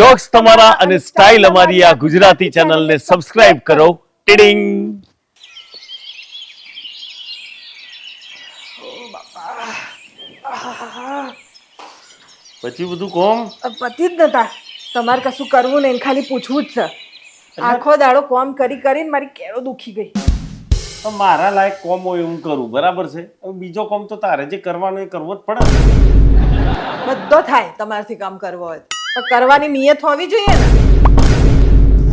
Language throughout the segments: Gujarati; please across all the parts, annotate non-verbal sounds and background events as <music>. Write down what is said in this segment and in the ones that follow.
જોક્સ તમારા અને સ્ટાઇલ અમારી આ ગુજરાતી ચેનલને સબસ્ક્રાઇબ કરો. ટીડિંગ પછી બધું કોમ? પતિ જ નતા. તમારે કશું કરવું નહીં ખાલી પૂછવું જ છે. આખો દાડો કોમ કરી કરીને મારી કેળો દુખી ગઈ. તો મારા લાયક કોમ હોય હું કરું બરાબર છે? બીજો કોમ તો તારે જે કરવાનો એ કરવો જ પડે. બધો થાય તમારાથી કામ કરવો હોય. પણ કરવાની નિયત હોવી જોઈએ ને.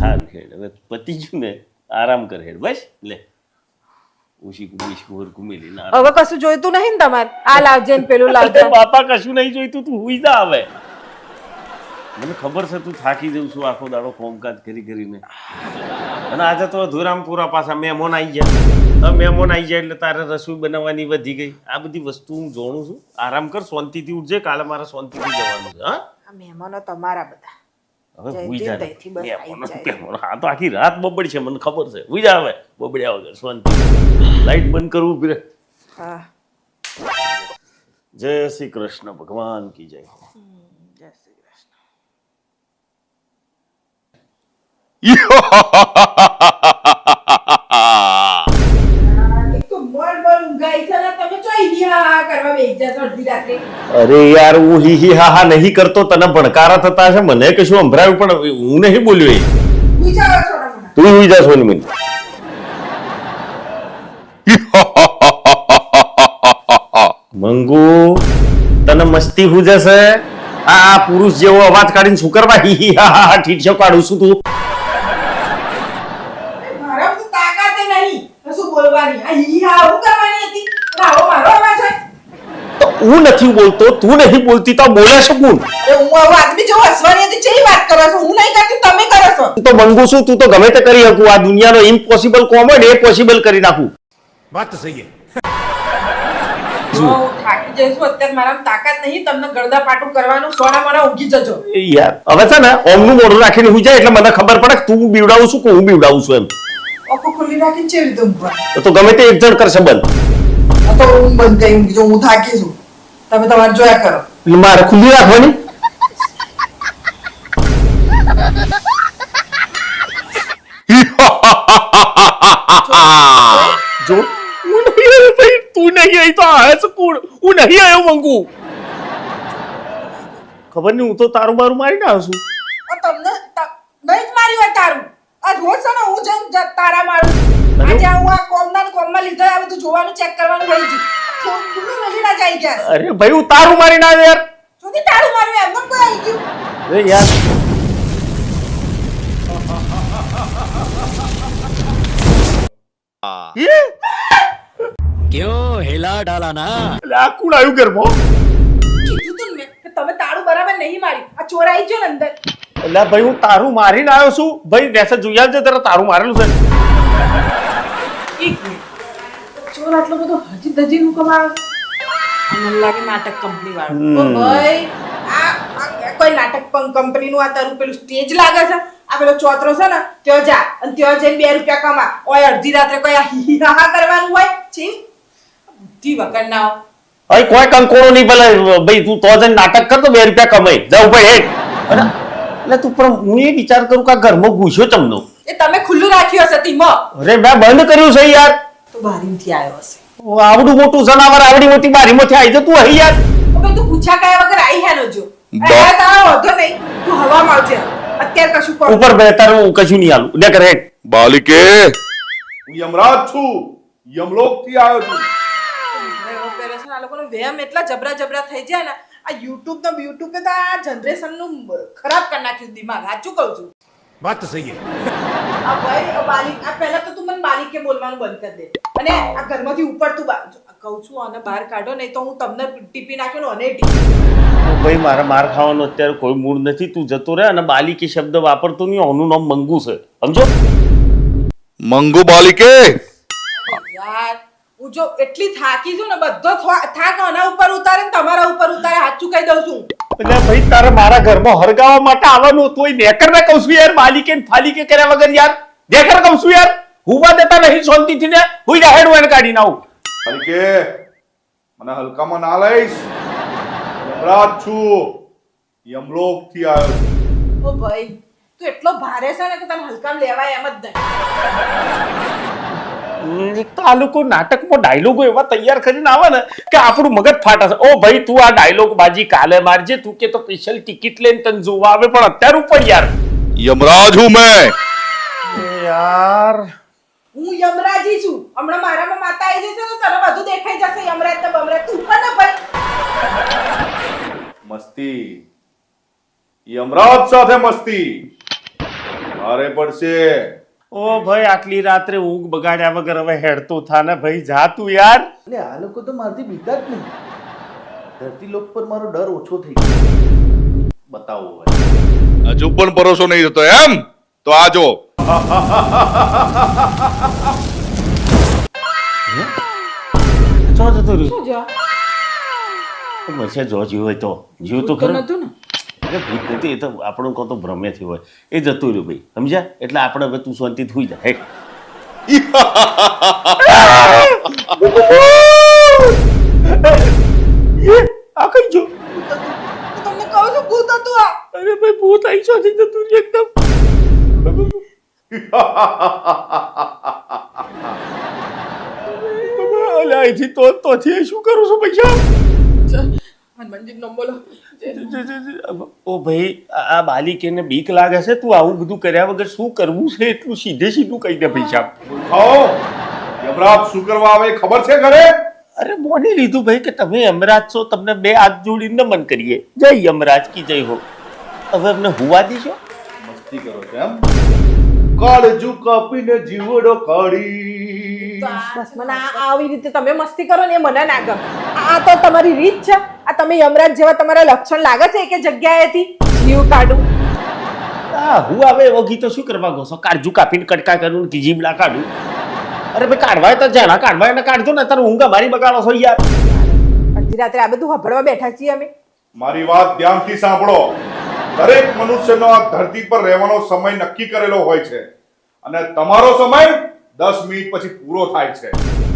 હા હેડ. હવે પતી ગયું ને આરામ કર હેડ. બસ લે. ઉશી કુબીશ કુવર લે ના હવે કશું જોઈતું નહીં ને તમારે? આ લાવજે ને પેલું લાવજે. બાપા કશું નહીં જોઈતું તું હુઈ જા હવે. મને ખબર છે તું થાકી જઉં છું આખો દાડો કોમકાજ કરી કરીને. અને આજે તો ધુરામપુરા પાછા મહેમાન આવી ગયા. મહેમાન આવી જાય એટલે તારે રસોઈ બનાવવાની વધી ગઈ. આ બધી વસ્તુ હું જોણું છું. આરામ કર શાંતિથી ઉઠજે. કાલે મારે શાંતિથી જવાનું છે હા? આ મહેમાનો તમારા બધા. હવે હુઈ દેવ જા દયથી બસ આઈ મહેમાનો જાય. મહેમાનો. આ તો આખી રાત બબડી છે મને ખબર છે. હુઈ જા હવે બબડ્યા વગર શાંતિ. લાઈટ બંધ કરવું ઊભી રહે હા. જય શ્રી કૃષ્ણ ભગવાન કી જય. જય શ્રી કૃષ્ણ. અરે યાર હું હી હી હા હા નહીં કરતો તને ભણકારા થતા છે મને કશું સંભળાયું પણ હું નહીં બોલ્યો એ. તું હુઈ જા સોની મંગુ તને મસ્તી હું જશે? આ આ પુરુષ જેવો અવાજ કાઢીને શું કરવા? હી હી હા હા ઠીઠ કાઢું છું તું. મારા તો તાકાત નહીં. કશું બોલવાની? આ હી હા હું કરવાની હતી? આવો મારો હું નથી બોલતો તું નહીં બોલતી તો બોલે છે કોણ? હું આવો આદમી જેવો હસવાની હતી ચેવી વાત કરો છો? હું નહીં કરતી તમે કરો છો. તું તો મંગુ છું તું તો ગમે તે કરી શકું. આ દુનિયાનો ઇમ્પોસિબલ કોમ હોય ને એ પોસિબલ કરી નાખું. વાત તો સહી જો હું થાકી જઈશું અત્યારે મારામાં તાકાત નહીં તમને ગળદા પાટું કરવાનું સોના મોના ઊંઘી જજો. એ યાર હવે છે ને ઓમનું મોઢું રાખીને હું જાય એટલે મને ખબર પડે કે તું બીવડાવું છું કે હું બીવડાવું છું એમ. આંખો ખુલ્લી રાખીને ચેવી રીતે ઊંઘવા તો તો ગમે તે એક જણ કરશે બંધ. તો હું બંધ કરી ઊંઘી હું થાકી છું. તમે તમારે જોયા કરો. એટલે મારે ખુલ્લી રાખવાની? જો હું નહીં આવ્યો ભાઈ તું નહીં આવી તો આ છે કોણ? હું નહીં આવ્યો મંગુ. ખબર નહીં હું તો તારું બારું મારીને આવ્યો છું. તમને નહીં જ મારી હોય તારું. આ રોજ છે ને હું જઈને તારા મારું આજે આ હું આ કોમના ને કોમમાં લીધો આ બધું જોવાનું ચેક કરવાનું રહી ગયું. અરે ભાઈ હું તારું મારીને આવ્યો યાર. છોકરી તારું માર્યું એમ પણ કોઈ આવી ગયું. એ યાર. ક્યો હેલા ડાલા ના? એટલે આ કુણ આવ્યું ઘરમાં કીધું તું ને કે તમે તારું બરાબર નહીં મારી આ ચોરાઈ ગયો ને અંદર. એટલે ભાઈ હું તારું મારીને આવ્યો છું. ભાઈ મેસેજ જોયા જ તારું તારું મારેલું છે. ચોર આટલો બધો હજી દજી નું કમાવે? મને લાગે નાટક કંપની વાળું. ભાઈ આ આ કોઈ નાટક કંપની નું આ તારું પેલું સ્ટેજ લાગે છે? આ પેલો ચોતરો છે ને ત્યાં જા અને ત્યાં જઈને બે રૂપિયા કમા. ઓય અડધી રાત્રે કોઈ આ હી હા હા કરવાનું હોય? છી. બુદ્ધિ વગર ના હો. કોઈ કંકોડો નહીં ભલે ભાઈ તું તો જઈને નાટક કર તો બે રૂપિયા કમાઈ. જાવ ભાઈ હેઠ. એટલે તું પણ હું એ વિચાર કરું કે આ ઘરમાં ઘૂસ્યો ચમનો. એ તમે ખુલ્લું રાખ્યું હશે તીમાં અરે મેં બંધ કર્યું છે યાર. બારીમથી આવ્યો હશે. ઓ, આવડું મોટું જનાવર આવડી મોટી બારીમાંથી આવી જતું હઈ યાર. હવે તું પૂછા ગયા વગર આઈ હેનો જો. બા- તારો વાંધો નહીં. તું હવામાં આવજે અત્યારે કશું કર. ઉપર બે તારું હું કશું નહીં આલું ડે કરે બાલિકે! હું યમરાજ છું. યમલોકથી આવ્યો છું. એવો આ લોકોનો વહેમ એટલા જબરા જબરા થઈ જાય ને આ યુટ્યુબ તો યુટ્યુબ તો આ જનરેશનનું ખરાબ કરી નાખ્યું દિમાગ. સાચું કહું છું. વાત તો સહી આ ભાઈ આ આ પહેલા તો તું મને બાલિકે બોલવાનું બંધ કરી દે. અને આ ઘરમાંથી ઉપર તું કહું છું અને બહાર કાઢો નહીં તો હું તમને ટીપી નાખ્યો ને અને ભાઈ મારે માર ખાવાનો અત્યારે કોઈ મૂડ નથી તું જતો રહે અને બાલિકે શબ્દ વાપરતો નહીં ઓનું નામ મંગુ છે. સમજો? મંગુ બાલિકે? યાર હું જો એટલી થાકી છું ને બધો થાક આના ઉપર ઉતારે ને તમારા ઉપર ઉતારે હાથ ચૂકાઈ દઉં છું. એટલે ભાઈ તારે મારા ઘરમાં હરગાવા માટે આવવાનું તોય નેકર ને કહું છું યાર બાલિકે ને ફાલિકે કર્યા વગર યાર. નેકર કહું છું યાર. હુવા દેતા નહીં થી ને હુઈ જા હેડું એને કાઢી નાવું હલકે મને હલકામાં ના લઈશ. યમરાજ છું. યમલોકથી આવ્યો છું. ઓ ભાઈ તું એટલો ભારે છે ને કે તને હલકામ લેવાય એમ જ નહીં. એક તો આ લોકો નાટકમાં ડાયલોગો એવા તૈયાર કરીને આવે ને કે આપણું મગજ ફાટા છે. ઓ ભાઈ તું આ ડાયલોગ બાજી કાલે મારજે તું કે તો સ્પેશિયલ ટિકિટ લઈને તને જોવા આવે પણ અત્યારે ઉપર યાર યમરાજ હું મેં. યાર. હું યમરાજી છું. હમણાં મારામાં માતા આવી જશે તો તને બધું દેખાઈ જશે. યમરાજ ને બમરાજ તું પણ ને ભાઈ. મસ્તી. યમરાજ સાથે મસ્તી. મારે પડશે. ઓ ભાઈ આટલી રાત્રે ઊંઘ બગાડ્યા વગર હવે હેડતો થા ને ભાઈ. જા તું યાર. એટલે આ લોકો તો મારથી બીતા જ નહીં. ધરતી લોક પર મારો ડર ઓછો થઈ ગયો. બતાવો હજુ પણ ભરોસો નહીં થતો એમ? તો આ જો. જતો રહ્યો. મસે જો? જીવ હોય તો. જીવ તો ખરું. નતું ને? એટલે ભૂત નથી એ તો આપણું કહો તો ભ્રમેથી હોય. એ જતું રહ્યું ભાઈ. સમજ્યા? એટલે આપણે હવે તું શાંતિ થઈ જાય આ કઈ જો તમને કહું છું ભૂત હતું આ. અરે ભાઈ ભૂત આવી છો થી અલ્યા અહીંથી તો તોથી શું કરું છું પૈસા? હનુમાનજી નો બોલો. ઓ ભાઈ આ બાલિકેને બીક લાગે છે તું આવું બધું કર્યા વગર શું કરવું છે? એટલું સીધે સીધું કહી દે પૈસા. ખાઓ. યમરાજ શું કરવા આવે ખબર છે ઘરે? અરે મોની લીધું ભાઈ કે તમે યમરાજ છો તમને બે હાથ જોડીને નમન કરીએ. જય યમરાજ કી જય હો. હવે અમને હુવા દેશો? મસ્તી કરો છો એમ? કાળજુ કાપીને જીવડો કાઢી. બસ મને આ આવી રીતે તમે મસ્તી કરો ને એ મને ના ગમે. આ તો તમારી રીત છે. આ તમે યમરાજ જેવા તમારા લક્ષણ લાગે છે એક જગ્યાએથી? જીવ કાઢું. આ હું આવે એવો ગીતો શું કરવા ગો છો? કાળજુ કાપીને કટકા કરું કે જીબડા કાઢું. અરે ભાઈ કાઢવાય તો જેના કાઢવાય ને કાઢજો ને તારું ઊંઘ મારી બગાડો છો યાર. અડધી રાત્રે આ બધું હભળવા બેઠા છીએ અમે. મારી વાત ધ્યાનથી સાંભળો. દરેક મનુષ્યનો આ ધરતી પર રહેવાનો સમય નક્કી કરેલો હોય છે. અને તમારો સમય દસ મિનિટ પછી પૂરો થાય છે.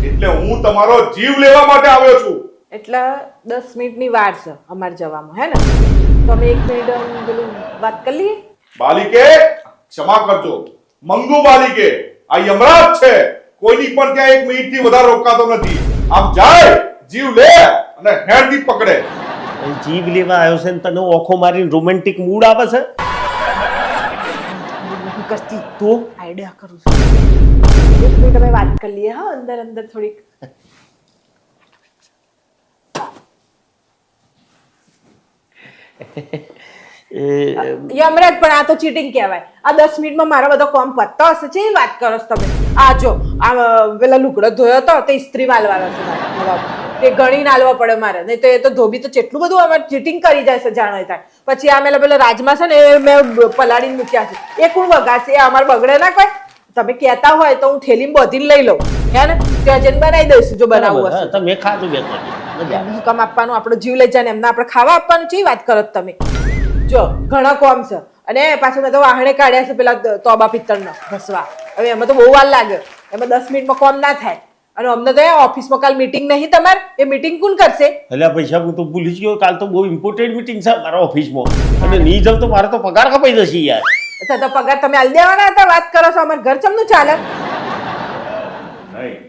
એટલે હું તમારો જીવ લેવા માટે આવ્યો છું. એટલે દસ મિનિટની વાર છે અમારે જવામાં હે ને? તમે એક મિનિટ પેલું વાત કરી લઈએ? બાલિકે ક્ષમા કરજો. મંગુ બાલિકે આ યમરાજ છે. કોઈની પણ ત્યાં એક મિનિટથી વધારે રોકાતો નથી. આમ જાય જીવ લે અને હેડથી પકડે. જીવ લેવા આવ્યો છે ને તને ઓખો મારીને રોમેન્ટિક મૂડ આવે છે? કરતી? તો? આઈડિયા કરું છું. એક મિનિટ અમે વાત કરી લઈએ હા અંદર અંદર થોડીક. યમરાજ પણ આ તો ચીટિંગ કહેવાય. આ દસ મિનિટમાં મારો બધો કોમ પતતો હશે. છે એ વાત કરો છો તમે? આ જો આ પેલા લુગડો ધોયો હતો તે ઇસ્ત્રી માલવાનો છે. તે ઘણી નાલવા પડે મારે. નહીં તો એ તો ધોબી તો જેટલું બધું અમારે ચીટિંગ કરી જાય છે જાણે થાય. પછી આ પેલા પેલો રાજમા છે ને એ મેં પલાળીને મૂક્યા છે. એ કોણ વગાડશે? એ અમારે બગડે ના કોઈ? તમે કહેતા હોય તો હું થેલીમાં બધીને લઈ લઉં. હે ને? ત્યાં જઈને બનાવી દઈશું જો બનાવવું હશે. તમે ખાધું બે તો મજા એમને શું કામ આપવાનું આપણો જીવ લઈ જાય ને એમને આપણે ખાવા આપવાનું છે વાત કરો તમે? જો ઘણા કોમ છે. અને પાછું મેં તો વાહણે કાઢ્યા છે પેલા તોબા પિત્તળના ઘસવા. હવે એમાં તો બહુ વાર લાગે. એમાં દસ મિનિટમાં કોમ ના થાય. અને અમને તો ઓફિસમાં કાલ મીટિંગ નહીં તમારે. એ મીટિંગ કોણ કરશે? એટલે પૈસા હું તો ભૂલી જ ગયો. કાલ તો બહુ ઇમ્પોર્ટન્ટ મીટિંગ છે મારા ઓફિસમાં અને નહીં જાઉં તો મારે તો પગાર કપાઈ જશે યાર. અચ્છા તો પગાર તમે આલ દેવાના હતા? વાત કરો છો અમારે ઘર ચમનું ચાલે? નહીં.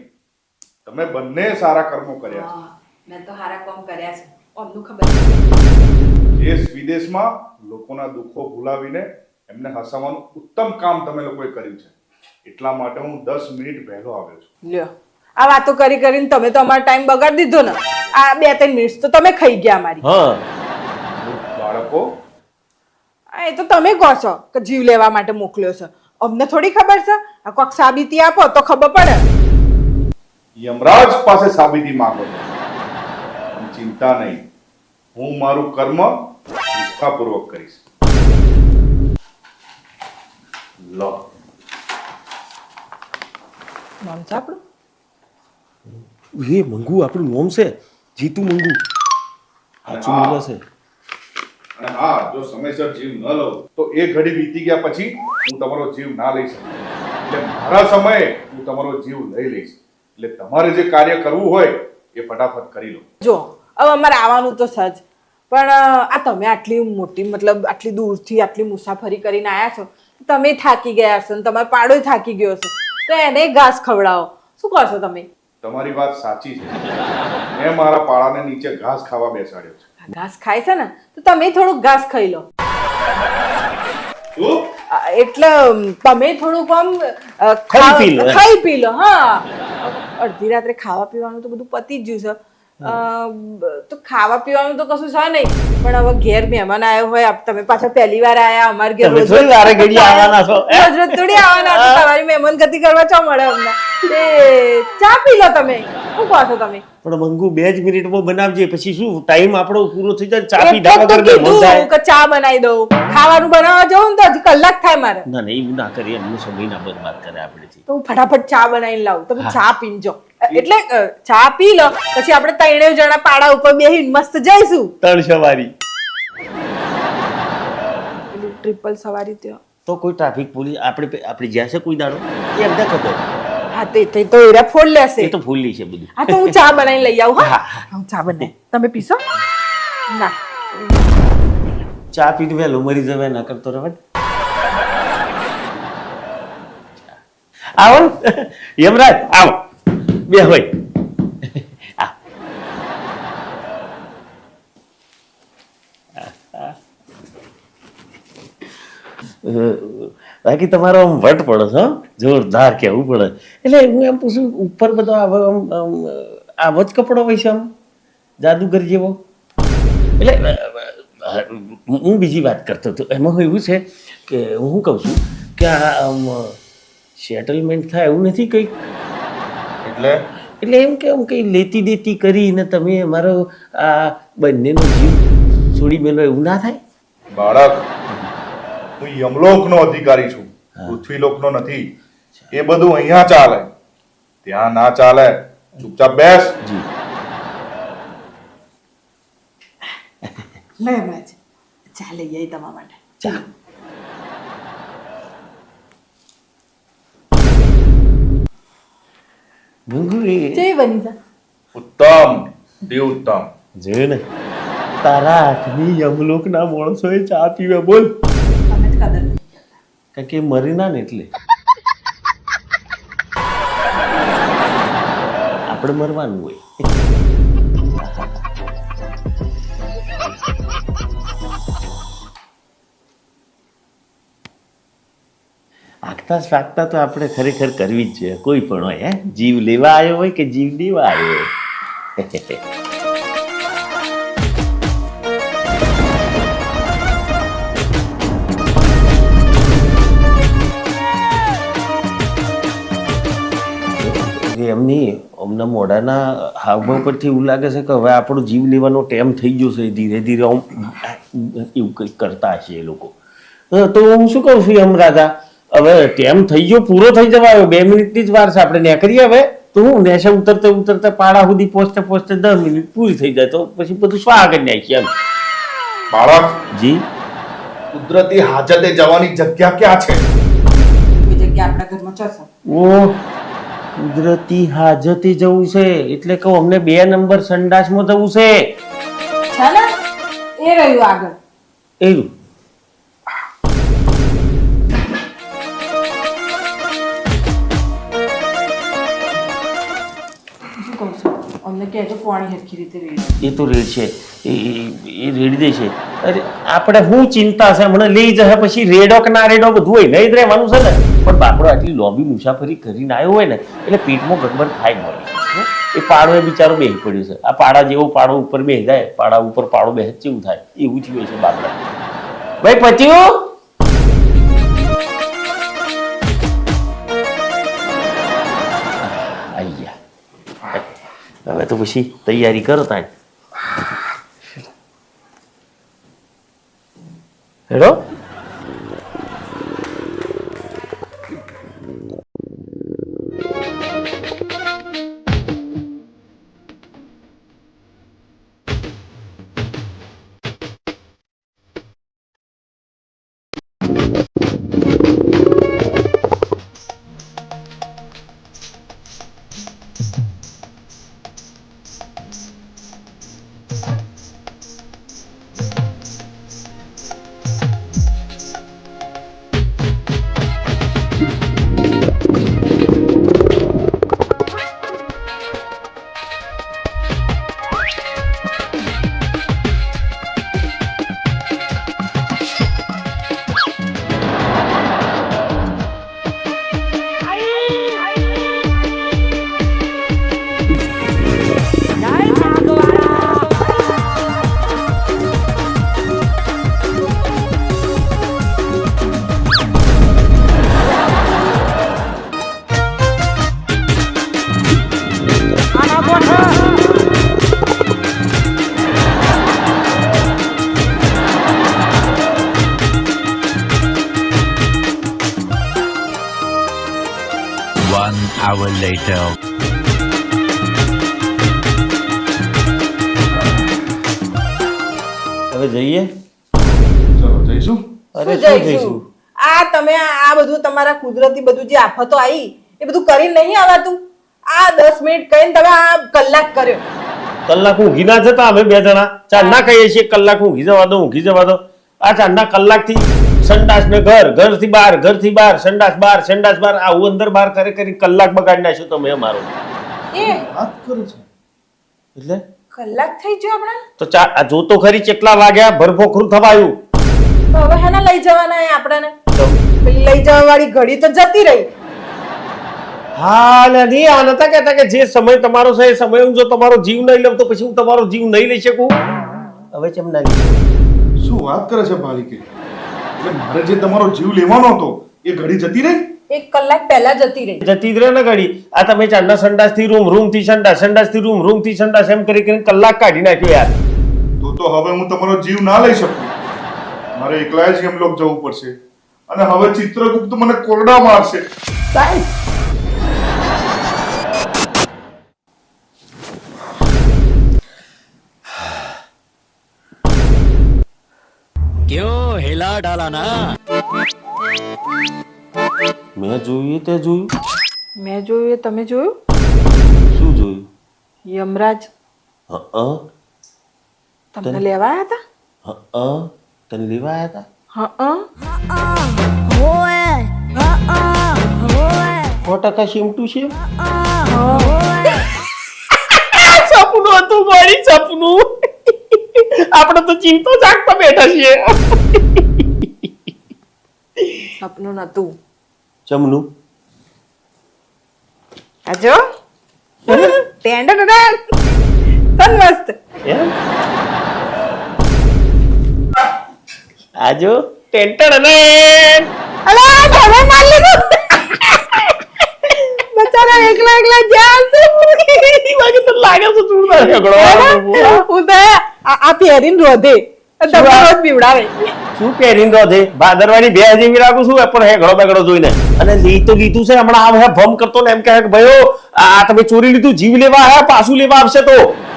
તમે બંને સારા કર્મો કર્યા મેં તો સારા કામ કર્યા છે. અમને ખબર છે? દેશ વિદેશમાં લોકોના દુઃખો ભૂલાવીને એમને હસાવવાનું ઉત્તમ કામ તમે લોકોએ કર્યું છે. એટલા માટે હું દસ મિનિટ વહેલો આવ્યો છું. લ્યો. આ વાતો કરી કરીને તમે તો અમારો ટાઈમ બગાડી દીધો ને. આ બે ત્રણ મિનિટ તો તમે ખાઈ ગયા અમારી હા. બાળકો. એ તો તમે કહો છો કે જીવ લેવા માટે મોકલ્યો છે. અમને થોડી ખબર છે? આ કોઈક સાબિતી આપો તો ખબર પડે. યમરાજ પાસે સાબિતી માંગો. ચિંતા નહીં. હું મારું કર્મ નિષ્ઠાપૂર્વક કરીશ. લો. નામ છે આપણું? એ મંગુ આપણું નોમ છે? જીતુ મંગુ. સાચું હા. છે. અને હા જો સમયસર જીવ ન લઉં તો એ ઘડી વીતી ગયા પછી હું તમારો જીવ ના લઈ શકું. એટલે મારા સમયે હું તમારો જીવ લઈ લઈશ. એટલે તમારે જે કાર્ય કરવું હોય એ ફટાફટ કરી લો. જો હવે અમારે આવવાનું તો સજ પણ આ તમે આટલી મોટી મતલબ આટલી દૂરથી આટલી મુસાફરી કરીને આવ્યા છો તમે થાકી ગયા હશો ને તમારો પાડો થાકી ગયો હશે. તો એને ઘાસ ખવડાવો. શું કરશો તમે? તમારી વાત સાચી છે. મેં મારા પાળાને નીચે ઘાસ ખાવા બેસાડ્યો છે. ઘાસ ખાય છે ને તો તમે થોડુંક ઘાસ ખાઈ લો. શું? એટલે તમે થોડુંક આમ ખાઈ પી લો, ખાઈ પી લો હા. અડધી રાત્રે ખાવા પીવાનું તો બધું પતી જ ગયું છે. તો ખાવા પીવાનું તો કશું છે નહીં. પણ હવે ઘેર મહેમાન આવ્યો હોય તમે પાછા પહેલી વાર આયા અમાર ઘેર રોજ રોજ આવવાના છો, રોજ રોજ થોડી આવવાના છો. તમારી મહેમાન ગતિ કરવા ચો મળે અમને તે ચા પી લો તમે. શું કહો છો તમે? પણ મંગુ બે જ મિનિટમાં બનાવજે પછી શું ટાઈમ આપણો પૂરો થઈ જાય ચા પી તો વગર બે થાય. કે ચા બનાવી દઉં. ખાવાનું બનાવવા જવું ને તો હજી કલાક થાય મારે. ના નહીં ના કરીએ એમનો સમય ના બરબાદ કરે આપણે તો હું ફટાફટ ચા બનાવીને લાવું. તમે ચા પીજો એટલે ચા પી લો પછી આપણે ત્રણેય જણા પાડા ઉપર બેહીને મસ્ત જઈશું. ત્રણ સવારી. ટ્રિપલ સવારી ત્યાં. તો કોઈ ટ્રાફિક પોલીસ આપણે આપણે જ્યાં છે કોઈ દાડો એ અમને ખબર. હા તે તે તો એરા ફોડ લેશે. એ તો ફૂલી છે બધું. હા તો હું ચા બનાવીને લઈ આવું હા? હા, ચા બનાવી. તમે પીશો? ના. ચા પીને વહેલું મરી જવે ના કરતો રહે આવો. યમરાજ આવો. બે હોય. બાકી તમારો આમ વટ પડે છે જોરદાર કેવું પડે. એટલે હું એમ પૂછું ઉપર બધો આવો જ કપડો હોય છે આમ જાદુગર જેવો? એટલે હું બીજી વાત કરતો હતો. એમાં એવું છે કે હું કહું છું કે આ આમ સેટલમેન્ટ થાય એવું નથી કંઈક? એટલે? એટલે એમ કે હું કંઈ લેતી દેતી કરીને તમે અમારો આ બંનેનો જીવ છોડી મેલો એવું ના થાય? બાળક હું યમલોકનો અધિકારી છું પૃથ્વીલોકનો નથી. એ બધું અહીંયા ચાલે. ત્યાં ના ચાલે. ચૂપચાપ બેસ. જી. લે ચાલે જ ચા તમારા માટે. ચા એ જય બની જા ઉત્તમ ઉત્તમ. જો ને. તારા હાથની યમલોકના માણસોએ ચા પીવે બોલ. જ કદર કારણ કે એ મરી ના ને એટલે. આપણે મરવાનું હોય. આગતા શાકતા તો આપણે ખરેખર કરવી જ જોઈએ. કોઈ પણ હોય, હે? જીવ લેવા આવ્યો હોય કે જીવ દેવા આવ્યો હોય? એમની અમને મોઢાના હાવભાવ પરથી એવું લાગે છે કે હવે આપણો જીવ લેવાનો ટેમ થઈ ગયો છે, ધીરે ધીરે આમ એવું કંઈક કરતા હશે એ લોકો. તો હું શું કહું છું એમ રાજા હવે ટેમ થઈ ગયો? પૂરો થઈ જવા બે મિનિટની જ વાર છે. આપણે નીકળીએ હવે. તો હું નેશે ઉતરતે ઉતરતે પાડા સુધી પહોંચતે પહોંચતે દસ મિનિટ પૂરી થઈ જાય. તો પછી બધું શું આગળ નાખીએ એમ? બાળક. જી? કુદરતી હાજતે જવાની જગ્યા ક્યાં છે? જગ્યા આપણા ઘરમાં જશો. ઓ કુદરતી હાજતે જવું છે. એટલે કહું અમને બે નંબર સંડાસમાં જવું છે. છે એ રહ્યું આગળ. એવું શું એ તો રેડ છે. એ રેડી દે છે. અરે, આપણે શું ચિંતા છે? હમણાં લઈ જશે પછી રેડો કે ના રેડો બધું હોય. નહીં જ રહેવાનું છે ને. પણ બાપડો આટલી લાંબી મુસાફરી કરીને આવ્યો હોય ને, એટલે પેટમાં ગડબડ થાય મળે એ પાડો એ બિચારો બેહી પડ્યો છે. આ પાડા જેવો પાડો ઉપર બેહી જાય, પાડા ઉપર પાડો બેસે કેવું થાય. એવું જ છે બાપડા. ભાઈ પત્યું હવે તો પછી તૈયારી કરો તાણ. હેડો. હવે જઈએ? ચલો જઈશું? અરે શું જઈશું? આ તમે આ બધું તમારા કુદરતી બધું જે આફતો આવી એ બધું કરી નહીં આવાતું? આ 10 મિનિટ કહીને તમે આ કલાક કર્યો. કલાક ઊંઘી ના જતા અમે બે જણા. ચાંદના કહીએ છીએ કલાક ઊંઘી જવા દો ઊંઘી જવા દો આ ચાંદના કલાકથી સંડાસ ને ઘર ઘરથી બહાર ઘરથી બહાર સંડાસ બહાર સંડાસ બહાર આવું અંદર બહાર કરે કરી કલાક બગાડી નાખ્યો તમે અમારો. એ. વાત કરે છે. એટલે? કલાક થઈ ગયો આપણે તો ચા આ જોતો ખરી કેટલા વાગ્યા ભરભોખરું થવાયું. તો હવે હેના લઈ જવાના હે આપણને? તો? પેલી લઈ જવા વાળી ઘડી તો જતી રહી. હા ને નહીં આ નતા કહેતા કે જે સમય તમારો છે એ સમય હું જો તમારો જીવ નહીં લઉં તો પછી હું તમારો જીવ નહીં લઈ શકું? હવે કેમ ના લઈ શું વાત કરે છે માલિકે એટલે મારે જે તમારો જીવ લેવાનો હતો એ ઘડી જતી રહી? એક કલાક પહેલા જતી રહી. જતી જ રહે ને ઘડી આ તમે ચાંદા સંડાસથી રૂમ રૂમથી સંડાસ સંડાસથી રૂમ રૂમથી સંડાસ એમ કરી કરીને કલાક કાઢી નાખ્યો યાર. તો તો હવે હું તમારો જીવ ના લઈ શકું. મારે એકલા જ એમ લોક જવું પડશે. અને હવે ચિત્રગુપ્ત મને કોરડા મારશે. સાહેબ! <sighs> ક્યો હેલા ડાલા ના મેં જોયું તે જોયું. મેં જોયું એ તમે જોયું? શું જોયું? યમરાજ. હં તમને લેવા આવ્યા હતા હં તને લેવા આવ્યા હતા સો ટકા શીમટું છે? સપનું હતું મારી સપનું. આપણે તો ચિંતો જાગતા બેઠા છીએ. સપનું નતું. ચમનું. આ જો ટેન્ડર તન મસ્ત આજો? ટેન્ટડ ને અલા તમે માર લીધું. બચારા એકલા એકલા જ્યાં છે. બાકી તો લાગે છે જોરદાર ઝઘડો. હું તો આ પહેરીને રોધે. તમને રોજ પીવડાવે. શું પહેરીને રહો છે? ભાદરવાની બે જેવી રાખું છું પણ હે ઘડો બેગડો જોઈને. અને લઈ તો લીધું છે હમણાં આ ભમ કરતો ને એમ કહે કે ભાઈઓ આ તમે ચોરી લીધું જીવ લેવા હે પાછું લેવા આવશે તો.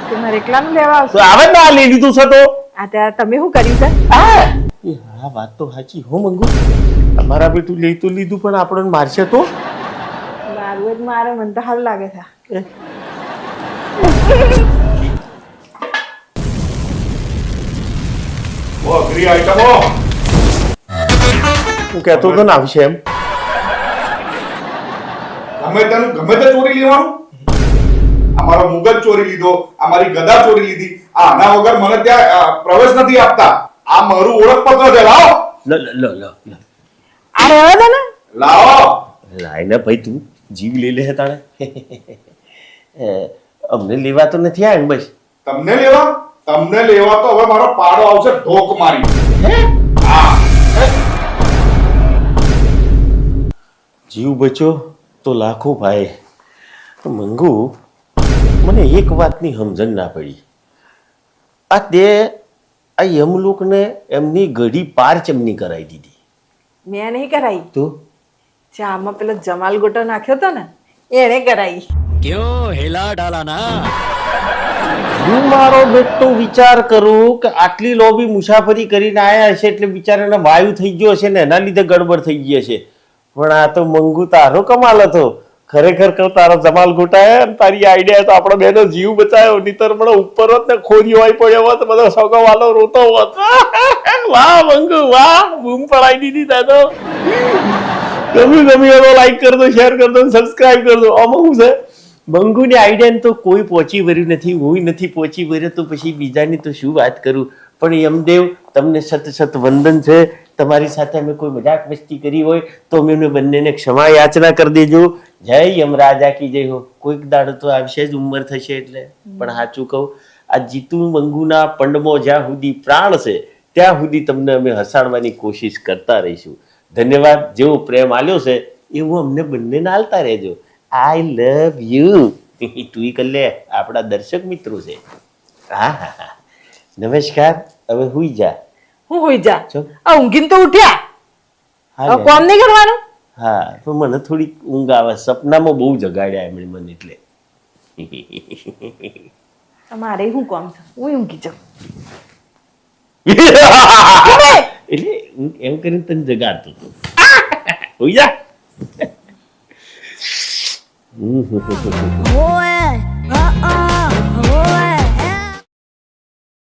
તમારે એકલાનું લેવા આવશે. આવે ને આ લઈ લીધું છે તો? આ ત્યાં તમે શું કર્યું છે? હા. વાત તો સાચી હો મંગુ. અમારા બેટું લઈ તો લીધું પણ આપણને મારશે તો? મારું જ મારે મને તો હાલ લાગે છે. અઘરી આઈટમો હું કહેતો તો ને આવશે એમ ગમે તેનું ગમે તે ચોરી લેવાનું અમારો મુગલ ચોરી લીધો અમારી ગદા ચોરી લીધી આ આના વગર મને ત્યાં પ્રવેશ નથી આપતા આ મારું ઓળખપત્ર છે લાવો લ લ લ લ અરે આ રહેવા ને લાવો લાઈને ભાઈ તું જીવ લઈ લે તાણે અમને લેવા તો નથી આવ્યા બસ તમને લેવા તમને લેવા તો હવે મારો પાડો આવશે ઢોક મારી જીવ બચ્યો તો લાખો ભાઈ. મંગુ મને એક વાતની સમજણ ના પડી. આ તે આ યમલોકને એમની ઘડી પાર ચમની કરાવી દીધી. મેં નહીં કરાવી તો? જે આમાં પેલો જમાલ ગોટો નાખ્યો હતો ને એણે કરાવી ક્યો હેલા ડાલાના? હું મારો બેટો વિચાર કરું કે આટલી લોબી મુસાફરી કરીને આયા હશે એટલે બિચારાને વાયુ થઈ ગયો હશે ને એના લીધે ગડબડ થઈ ગઈ હશે. પણ આ તો મંગુ તારો કમાલ હતો. ખરેખર કહું તારો જમાલ ગોટાયા અને તારી આઈડિયા તો આપણો બેનો જીવ બચાયો. નીતર મને ઉપર હોત ને ખોરી હોય પડ્યો હોત બધો સોગો વાલો રોતો હોત. <laughs> વાહ મંગુ, વાહ, બૂમ પડાઈ દીધી દાદો. ગમ્યું ગમ્યું. એનો લાઈક કરજો શેર કરજો સબસ્ક્રાઇબ કરજો આમાં શું છે? બંગુની આઈડિયા તો કોઈ પહોંચી વર્યું નથી હું નથી પહોંચી વર્યો તો પછી બીજાની તો શું વાત કરું? પણ યમદેવ, તમને સત સત વંદન છે. તમારી સાથે અમે કોઈ મજાક મસ્તી કરી હોય, તો અમે એમને બંનેને ક્ષમા યાચના કરી દેજો. જય યમરાજા કી જય હો. કોઈક દાડો તો આવશે જ, ઉંમર થશે એટલે. પણ સાચું કહું, આ જીતુ મંગુના પંડમો જ્યાં સુધી પ્રાણ છે, ત્યાં સુધી તમને અમે હસાડવાની કોશિશ કરતા રહીશું. ધન્યવાદ. જેવો પ્રેમ આલ્યો છે, એવું અમને બંનેને આલતા રહેજો. આઈ લવ યુ તું કર લે. આપણા દર્શક મિત્રો છે. હા હા હા. નમસ્કાર. હવે હુઈ જા. હું હુઈ જા. આ ઊંઘીને તો ઉઠ્યા. હા કોમ નહીં કરવાનું? હા તો મને થોડીક ઊંઘ આવે. સપનામાં બહુ જગાડ્યા એમણે મને એટલે. તમારે હું કોમ છે? હું ઊંઘી જાઉં. <laughs> એટલે? એમ કરીને તને જગાડતો હતો. <laughs> હોઈ જા. Mm-hmm. Boy, uh, uh.